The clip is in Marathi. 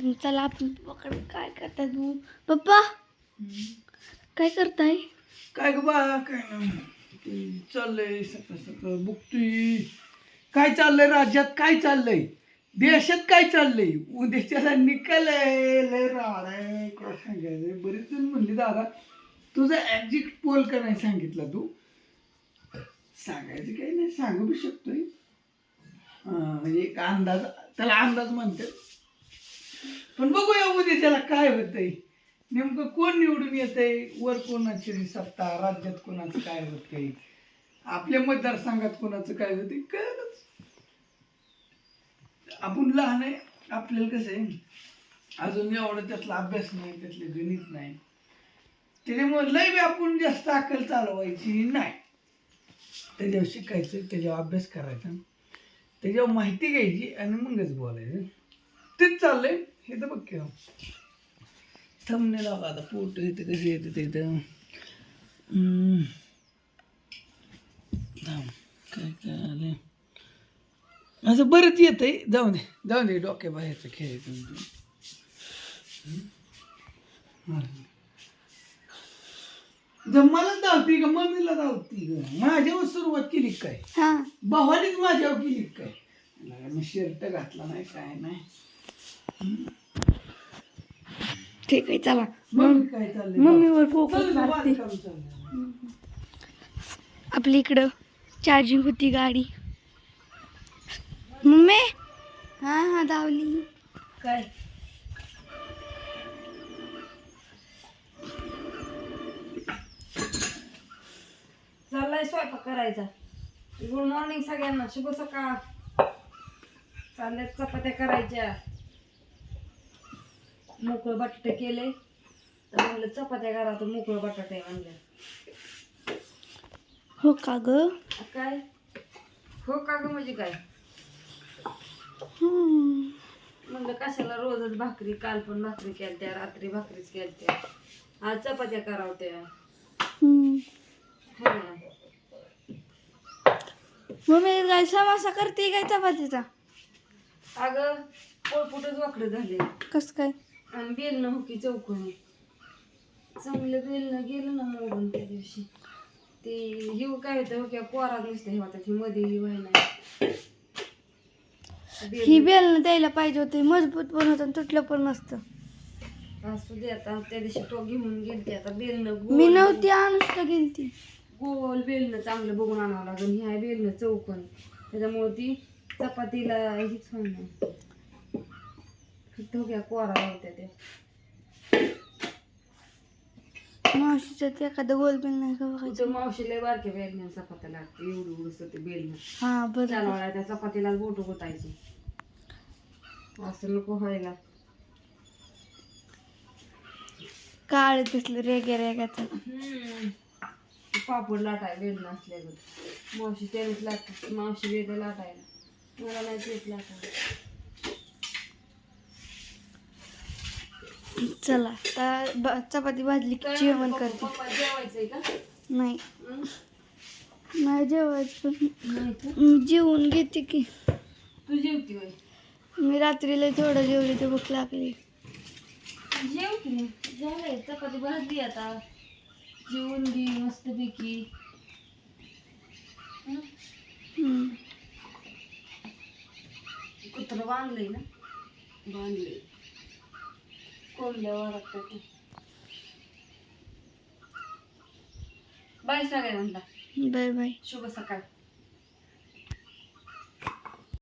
चला आपण पप्पाकडे काय करताय तू? पप्पा काय करताय? काय ग बा काय नाही. चाललंय सकाळ सकाळ बघतोय. काय चाललंय राज्यात? काय चाललंय? देशात काय चाललंय? उद्याच्याला निकाल आहे लय राड आहे. काय सांगायचं? बरीच जण म्हणली दादा तुझा ॲक्झिट पोल का नाही सांगितला तू? सांगायचं काही नाही सांगू बी शकतोय. म्हणजे एक अंदाज त्याला अंदाज म्हणतात. पण बघूया उद्या त्याला काय होतंय. नेमकं कोण निवडून येतंय? वर कोणाची सत्ता? राज्यात कोणाचं काय होतंय? आपल्या मतदारसंघात कोणाचं काय होतंय? कळलंच. आपण लहान आहे. आपल्याला कसं आहे? अजून एवढं त्यातला अभ्यास नाही त्यातले गणित नाही. त्याच्यामुळे लय बी आपण जास्त अकल चालवायची नाही. त्याच्यावर शिकायचं त्याच्यावर अभ्यास करायचा. त्याच्यावर माहिती घ्यायची आणि मगच बोलायचं. तेच चाललंय. हे तर बघ केव्हा थंबने लावा आता पोट येते कशी येते ते इथं हम्म. थांब. काय काय आले असं बरंच येत आहे जाऊ दे जाऊ दे डोक्या बाहेरचं खेळायचं मला धावती का मम्मीला धावती ग माझ्यावर सुरुवात केली काय हा भावानीच माझ्यावर केली काय मी शर्ट घातला नाही काय नाही ठीक आहे चला. चाललंय? मम्मीवर फोकस मारते. चाललंय. आपली इकडं चार्जिंग होती गाडी. मम्मी? हा हा धावली. काय? चाललाय स्वयंपाक करायचा. गुड मॉर्निंग सगळ्यांना. शुभ सकाळ. चालल्यात चपात्या करायच्या. मोकळं बटाटे केले. तर म्हणलं चपात्या करा तर मोकळं बटाटे म्हणलं हो का ग? काय? हो का ग म्हणजे काय. म्हणलं कशाला रोजच भाकरी काल पण भाकरी केलत्या रात्री भाकरीच केलत्या. आज चपात्या करावत्या हम्म. है मम्मी काय समासा करते काय चपातीचा? अगं पोळपुटच वाकडं झाले. कस काय? आणि बेलणं हो की चौकोनी. चांगलं बेलणं गेलं ना मोडून त्या दिवशी. ते हिव काय होतं हो किंवा पोरा नुसतं हे होतं ही मध्ये हिव आहे ना. ही बेल द्यायला पाहिजे होती मजबूत पण होतं आणि तुटलं पण नसतं. असू दे आता त्या दिवशी तो घेऊन गेलते आता बेलणं मी गोल नव्हती अनुष्का गेलती. गोल बेलणं चांगलं बघून आणावं लागेल ही आहे बेलणं चौकोन. त्याच्यामुळे ती चपातीला हीच होणार. फक्त हो क्या कोरा होत्या त्या मावशीचं ते एखादं गोल बेल नाही का बघायचं? तुझं मावशी लय बारक्या बेलण्या चपात्या लागते एवढं एवढंच ते बेलणं हा बरं. चालवायला त्या चपातीला बोट गुतायची असं नको व्हायला. काळ दिसलं रेगे रेग्याचं. हम्म. ते पापड लाटाय बेलणं असल्यावर मावशी त्यानेच लाटते मावशी वेगळं लाटायला. मला नाही तेच लाटायला. चला आता चपाती भाजली की जेवण करते. नाही? नाही जेवायचं. पण जेवून घेते की. तू जेवती होय? मी रात्रीला थोडं जेवली तर भूक लागली. जेव की नाही झालंय चपाती भाजली आता. जेवून घे मस्तपैकी. हं? हम्म. कुत्रं बांधलंय ना? बांधले कोंबड्या बाय सगळ्यांना बाय बाय. शुभ सकाळ.